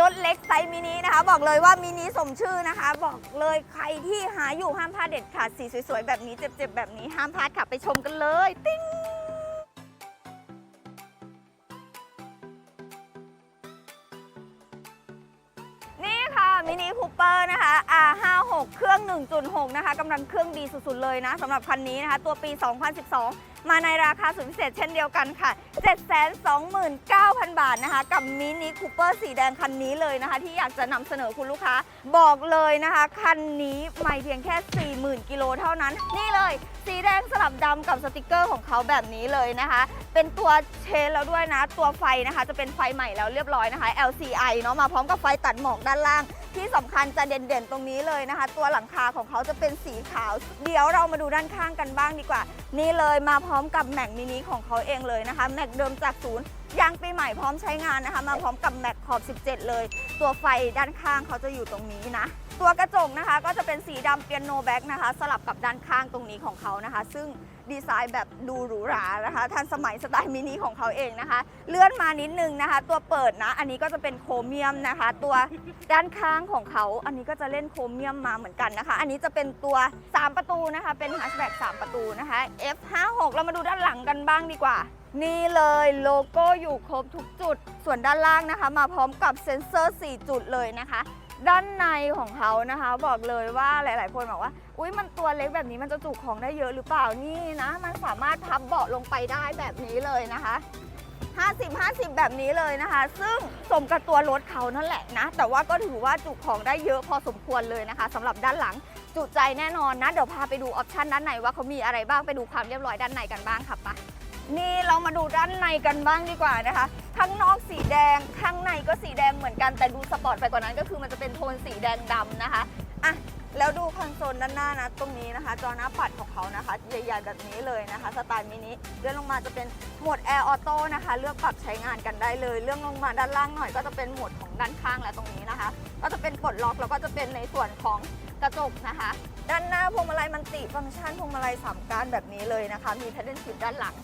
รถเล็กไซส์มินินะคะ บอกเลยว่ามินิสมชื่อนะคะ บอกเลยใครที่หาอยู่ห้ามพลาดเด็ดขาดสีสวยๆ แบบนี้เจ็บๆ แบบนี้ห้ามพลาดค่ะไปชมกันเลย ติ้งนี่ค่ะมินิคูเปอร์นะคะ R5 รื่อง 1.6 นะคะกำลังเครื่องดีสุดๆเลยนะสำหรับคันนี้นะคะ ตัวปี 2012 มาในราคาสุดพิเศษเช่นเดียวกันค่ะ 729,000 บาทนะคะ กับมินิคูเปอร์สีแดงคันนี้เลยนะคะ ที่อยากจะนำเสนอคุณลูกค้า บอกเลยนะคะ คันนี้ไม่เพียงแค่ 40,000 กิโลเท่านั้น นี่เลย สีแดงสลับดำกับสติกเกอร์ของเขาแบบนี้เลยนะคะ เป็นตัวเชนแล้วด้วยนะ ตัวไฟนะคะ จะเป็นไฟใหม่แล้วเรียบร้อยนะคะ LCI เนาะมาพร้อมกับไฟตัดหมอกด้านล่าง ที่สำคัญจะเด่นๆตรงนี้เลยนะคะ ตัวหลังคาของเขาจะเป็นสีขาว เดี๋ยวเรามาดูด้านข้างกันบ้างดีกว่า นี่เลยมาพร้อมกับแม็กมินิของเขาเองเลยนะคะแม็กเดิมจากศูนย์ยางปีใหม่พร้อมใช้งานนะคะ มาพร้อมกับแม็กขอบ 17 เลย ตัวไฟด้านข้างเขาจะอยู่ตรงนี้นะตัวกระจกนะคะ ก็จะเป็นสีดำเปียโนแบ็กนะคะ สลับกับด้านข้างตรงนี้ของเขานะคะ ซึ่ง ดีไซน์แบบดูหรูหรานะคะทันสมัยสไตล์มินิของเขาเองนะคะ เลื่อนมานิดนึงนะคะ ตัวเปิดนะ อันนี้ก็จะเป็นโครเมียมนะคะ ตัวด้านข้างของเขา อันนี้ก็จะเล่นโครเมียมมาเหมือนกันนะคะ อันนี้จะเป็นตัว 3 ประตูนะคะ เป็นฮัชแบ็ก3ประตูนะคะ F56 เรามาดูด้านหลังกันบ้างดีกว่านี่เลยโลโก้อยู่ครบทุกจุด ส่วนด้านล่างนะคะ มาพร้อมกับเซ็นเซอร์ 4 จุดเลยนะคะ ด้านในของเขานะคะ บอกเลยว่าหลาย ๆ คนบอกว่า อุ้ยมันตัวเล็กแบบนี้มันจะจุของได้เยอะหรือเปล่านี่นะ มันสามารถพับเบาะลงไปได้แบบนี้เลยนะคะ 50 50 แบบนี้เลยนะคะ ซึ่งสมกับตัวรถเขานั่นแหละนะ แต่ว่าก็ถือว่าจุของได้เยอะพอสมควรเลยนะคะสำหรับด้านหลังจุใจแน่นอนนะเดี๋ยวพาไปดูออปชันด้านในว่าเขามีอะไรบ้างไปดูความเรียบร้อยด้านในกันบ้างค่ะปะนี่เรามาดูด้านในกันบ้างดีกว่านะคะางนอกสีแดง ข้างในก็สีแดงเหมือนกันแต่ดูสปอร์ตไปกว่านั้นก็คือมันจะเป็นโทนสีแดงดำนะคะอะแล้วดูคอนโซลด้านหน้านะตรงนี้นะคะ จอหน้าปัดของเขานะคะใหญ่ๆแบบนี้เลยนะคะ สไตล์มินิเลื่อนลงมาจะเป็นโหมดแอร์ออโต้นะคะ เลือกปรับใช้งานกันได้เลย เลื่อนลงมาด้านล่างหน่อยก็จะเป็นโหมดของด้านข้างและตรงนี้นะคะ ก็จะเป็นปลดล็อกแล้วก็จะเป็นในส่วนของกระจกนะคะ ด้านหน้าพวงมาลัยมันติฟังก์ชันพวงมาลัยสามก้านแบบนี้เลยนะคะ มีแพดเดิลชิพด้านหลัง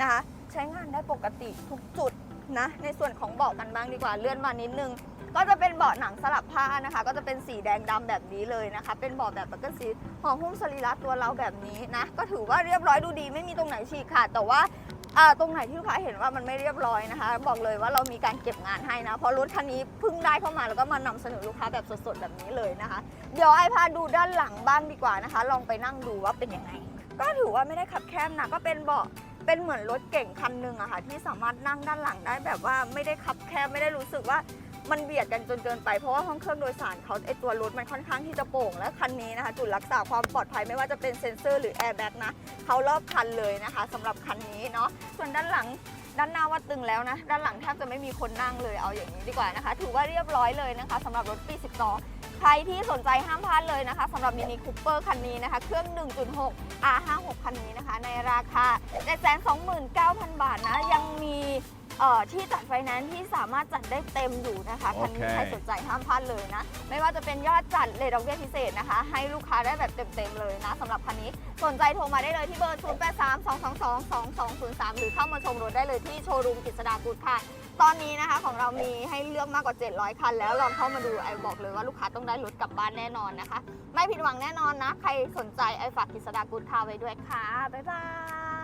นะคะ ใช้งานได้ปกติทุกจุด นะ ในส่วนของเบาะกันบ้างดีกว่าเลื่อนมานิดนึง ก็จะเป็นเบาะหนังสลับผ้านะคะ ก็จะเป็นสีแดงดำแบบนี้เลยนะคะ เป็นเบาะแบบบักเกิลซีห่อหุ้มสรีระตัวเราแบบนี้นะ ก็ถือว่าเรียบร้อยดูดีไม่มีตรงไหนฉีกขาดแต่ว่าตรงไหนที่ลูกค้าเห็นว่ามันไม่เรียบร้อยนะคะ บอกเลยว่าเรามีการเก็บงานให้นะ เพราะรถคันนี้เพิ่งได้เข้ามาแล้วก็มานำเสนอลูกค้าแบบสดๆแบบนี้เลยนะคะ เดี๋ยวไอพาดูด้านหลังบ้างดีกว่านะคะ ลองไปนั่งดูว่าเป็นยังไง ก็ถือว่าไม่ได้ขับแคบนะก็เป็นเบาะ เป็นเหมือนรถเก่งคันหนึ่งอะค่ะที่สามารถนั่งด้านหลังได้แบบว่าไม่ได้ขับแคบไม่ได้รู้สึกว่ามันเบียดกันจนเกินไปเพราะว่าห้องเครื่องโดยสารเขาไอตัวรถมันค่อนข้างที่จะโป่งและคันนี้นะคะ จุดรักษาความปลอดภัยไม่ว่าจะเป็นเซ็นเซอร์หรือแอร์แบ็กนะเขารอบคันเลยนะคะสำหรับคันนี้เนาะส่วนด้านหลังด้านหน้าว่าตึงแล้วนะ ด้านหลังแทบจะไม่มีคนนั่งเลยเอาอย่างนี้ดีกว่านะคะ ถือว่าเรียบร้อยเลยนะคะสำหรับรถปี 12 ใครที่สนใจห้ามพลาดเลยนะคะสำหรับมินิคูเปอร์คันนี้นะคะ เครื่อง 1.6 R56 คันนี้นะคะ ในราคา 729,000 บาทนะ ยังมี เอ่อที่จัดไฟแนนซ์ที่สามารถจัดได้เต็มอยู่นะคะคันนี้โอเค ใครสนใจห้ามพลาดเลยนะ ไม่ว่าจะเป็นยอดจัดเลทดอกเบี้ยพิเศษนะคะ ให้ลูกค้าได้แบบเต็มๆเลยนะสำหรับคันนี้สนใจโทรมาได้เลยที่เบอร์ 0832222203 หรือเข้ามาชมรถได้เลยที่โชว์รูมกฤษดากูดค่ะ ตอนนี้นะคะของเรามีให้เลือกมากกว่า 700 คัน แล้วลองเข้ามาดูไอบอกเลยว่าลูกค้าต้องได้รถกลับบ้านแน่นอนนะคะ ไม่ผิดหวังแน่นอนนะ ใครสนใจไอฝากกฤษดากูดคาร์ไว้ด้วยค่ะบ๊ายบาย